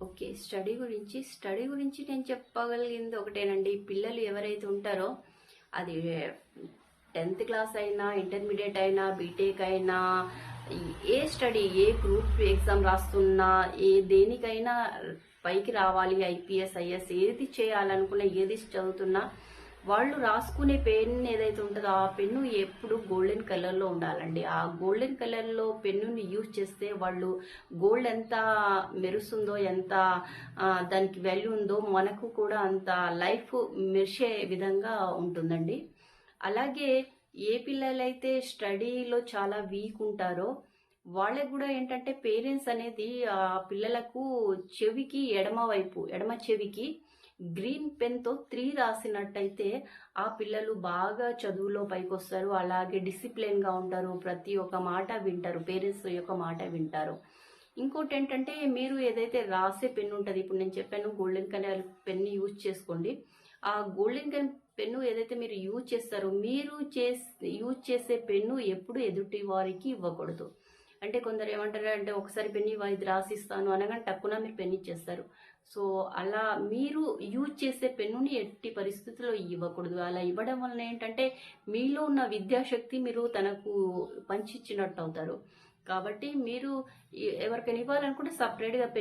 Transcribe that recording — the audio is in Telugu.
ఓకే స్టడీ గురించి. స్టడీ గురించి నేను చెప్పగలిగింది ఒకటేనండి. పిల్లలు ఎవరైతే ఉంటారో అది టెన్త్ క్లాస్ అయినా ఇంటర్మీడియట్ అయినా బీటెక్ అయినా ఏ స్టడీ ఏ గ్రూప్ ఎగ్జామ్ రాస్తున్నా ఏ దేనికైనా పైకి రావాలి ఐపీఎస్ ఐఎస్ ఏది చేయాలనుకున్నా ఏది చదువుతున్నా వాళ్ళు రాసుకునే పెన్ ఏదైతే ఉంటుందో ఆ పెన్ను ఎప్పుడు గోల్డెన్ కలర్లో ఉండాలండి. ఆ గోల్డెన్ కలర్లో పెన్నుని యూజ్ చేస్తే వాళ్ళు గోల్డ్ ఎంత మెరుస్తుందో ఎంత దానికి వాల్యూ ఉందో మనకు కూడా అంత లైఫ్ మెరిసే విధంగా ఉంటుందండి. అలాగే ఏ పిల్లలైతే స్టడీలో చాలా వీక్ ఉంటారో వాళ్ళకి కూడా ఏంటంటే పేరెంట్స్ అనేది ఆ పిల్లలకు చెవికి ఎడమ వైపు ఎడమ చెవికి గ్రీన్ పెన్తో త్రీ రాసినట్టయితే ఆ పిల్లలు బాగా చదువులో పైకొస్తారు. అలాగే డిసిప్లిన్గా ఉంటారు ప్రతి ఒక్క మాట వింటారు. పేరెంట్స్ యొక్క మాట వింటారు. ఇంకోటి ఏంటంటే మీరు ఏదైతే రాసే పెన్ ఉంటుంది ఇప్పుడు నేను చెప్పాను గోల్డెన్ కలర్ పెన్ యూజ్ చేసుకోండి. ఆ గోల్డెన్ కలర్ పెన్ను ఏదైతే మీరు యూజ్ చేస్తారో మీరు చేస్ యూజ్ చేసే పెన్ను ఎప్పుడు ఎదుటి వారికి ఇవ్వకూడదు. అంటే కొందరు ఏమంటారు అంటే ఒకసారి పెన్ ఇది రాసిస్తాను అనగానే టక్కున మీరు పెన్ ఇచ్చేస్తారు. సో అలా మీరు యూజ్ చేసే పెన్నుని ఎట్టి పరిస్థితుల్లో ఇవ్వకూడదు. అలా ఇవ్వడం వలన ఏంటంటే మీలో ఉన్న విద్యాశక్తి మీరు తనకు పంచిచ్చినట్టు అవుతారు. కాబట్టి మీరు ఎవరికైనా ఇవ్వాలనుకుంటే సపరేట్గా పెన్